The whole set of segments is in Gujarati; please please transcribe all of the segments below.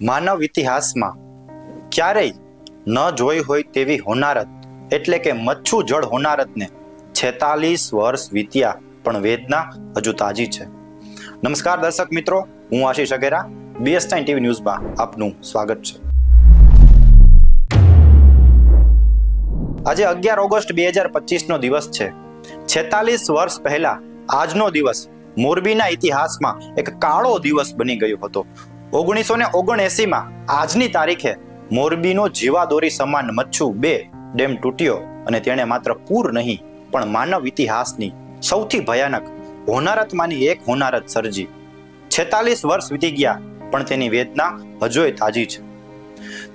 માનવ ઇતિહાસમાં ક્યારેય ન જોઈ હોય તેવી હોનારત, એટલે કે મચ્છુ જળ હોનારતને છેતાલીસ વર્ષ વીત્યા પણ વેદના હજુ તાજી છે. નમસ્કાર દર્શક મિત્રો, હું Ashish Agera BS nine TV ન્યૂઝમાં આપનું સ્વાગત છે. આજે અગિયાર ઓગસ્ટ બે હજાર પચીસનો દિવસ છે. છેતાલીસ વર્ષ પહેલા આજનો દિવસ મોરબીના ઇતિહાસમાં એક કાળો દિવસ બની ગયો હતો. ઓગણીસો ને ઓગણએસીમાં આજની તારીખે મોરબીનો જીવાદોરી સમાન મચ્છુ બે ડેમ તૂટ્યો અને તેણે માત્ર પૂર નહીં, પણ માનવ ઇતિહાસની સૌથી ભયાનક હોનારતમાંની એક હોનારત સર્જી. છેતાલીસ વર્ષ વીતી ગયા, પણ તેની વેદના હજુય તાજી છે.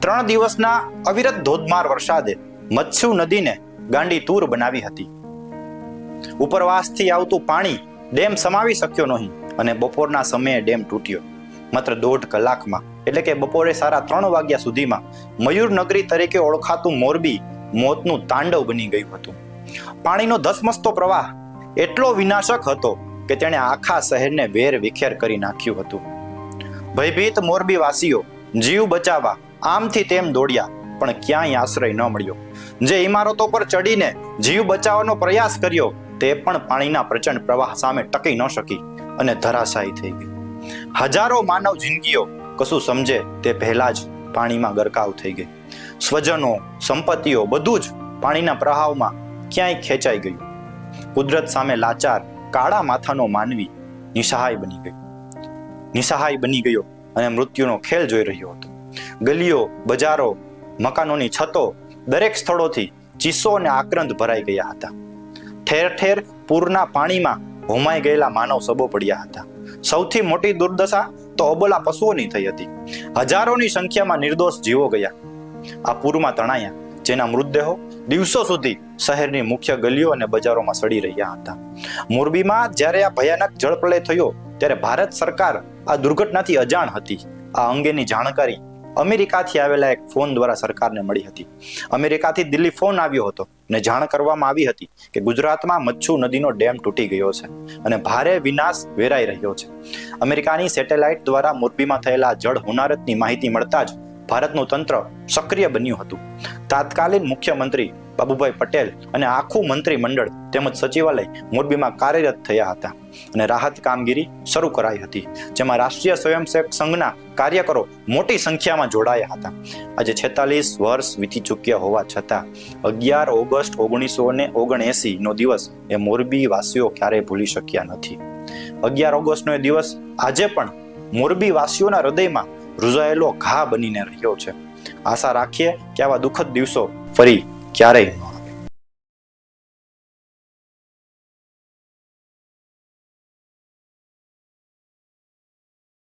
ત્રણ દિવસના અવિરત ધોધમાર વરસાદે મચ્છુ નદીને ગાંડી તૂર બનાવી હતી. ઉપરવાસથી આવતું પાણી ડેમ સમાવી શક્યો નહીં અને બપોરના સમયે ડેમ તૂટ્યો. માત્ર દોઢ કલાકમાં. એટલે કે બપોરે સારા ત્રણ વાગ્યા સુધીમાં મયુર નગરી તરીકે ઓળખાતું મોરબી મોતનું તાંડવ બની ગયું હતું. પાણીનો ધસમસતો પ્રવાહ એટલો વિનાશક હતો કે તેણે આખા શહેરને વેર વિખેર કરી નાખ્યું હતું. ભયભીત મોરબી વાસીઓ જીવ બચાવવા આમથી તેમ દોડ્યા, પણ ક્યાંય આશ્રય ન મળ્યો. જે ઇમારતો પર ચડીને જીવ બચાવવાનો પ્રયાસ કર્યો, તે પણ પાણીના પ્રચંડ પ્રવાહ સામે ટકી ન શકી અને ધરાશાયી થઈ ગઈ. હજારો માનવ જિંદગીઓ કશું સમજે તે પહેલા જ પાણીમાં ગરકાવ થઈ ગઈ. સ્વજનો, સંપત્તિઓ બધું જ પાણીના પ્રવાહમાં ક્યાંય ખેંચાઈ ગયું. કુદરત સામે લાચાર, કાળા માથાનો માનવી નિસહાય બની ગયો. નિસહાય બની ગયો અને મૃત્યુનો ખેલ જોઈ રહ્યો હતો. ગલીઓ, બજારો, મકાનોની છતો દરેક સ્થળોથી ચીસો અને આક્રંદ ભરાઈ ગયા હતા. ઠેર ઠેર પૂરના પાણીમાં હોમાઈ ગયેલા માનવ સબો પડ્યા હતા. સૌથી મોટી દુર્દશા તો અબોલા પશુઓની થઈ હતી. હજારોની સંખ્યામાં નિર્દોષ જીવો ગયા. આ પૂરમાં તણાયા, જેના મૃતદેહો દિવસો સુધી શહેરની મુખ્ય ગલીઓ અને બજારોમાં સડી રહ્યા હતા. મોરબીમાં જ્યારે આ ભયાનક જળપ્રલય થયો, ત્યારે ભારત સરકાર આ દુર્ઘટનાથી અજાણ હતી. આ અંગેની જાણકારી અમેરિકાથી આવેલા એક ફોન દ્વારા સરકારને મળી હતી. અમેરિકાથી દિલ્હી ફોન આવ્યો હતો અને જાણ કરવામાં આવી હતી કે ગુજરાતમાં મચ્છુ નદીનો ડેમ તૂટી ગયો છે અને ભારે વિનાશ વેરાઈ રહ્યો છે. અમેરિકાની સેટેલાઇટ દ્વારા મોરબીમાં થયેલા જળ હોનારતની માહિતી મળતા જ ભારતનું તંત્ર સક્રિય બન્યું હતું. તાત્કાલિન મુખ્યમંત્રી બાબુભાઈ પટેલ અને આખું મંત્રીમંડળ તેમજ સચિવાલય મોરબીમાં કાર્યરત થયા હતા અને રાહત કામગીરી શરૂ કરાઈ હતી, જેમાં રાષ્ટ્રીય સ્વયંસેવક સંઘના કાર્યકરો મોટી સંખ્યામાં જોડાયા હતા. આજે છેતાલીસ વર્ષ વીતી ચૂક્યા હોવા છતાં, અગિયાર ઓગસ્ટ ઓગણીસો ને ઓગણએસી નો દિવસ એ મોરબી વાસીઓ ક્યારેય ભૂલી શક્યા નથી. અગિયાર ઓગસ્ટનો એ દિવસ આજે પણ મોરબી વાસીઓના હૃદયમાં રૂઝાયેલો ઘા બનીને રહ્યો છે. આશા રાખીએ કે આવા દુઃખદ દિવસો ફરી ક્યારેય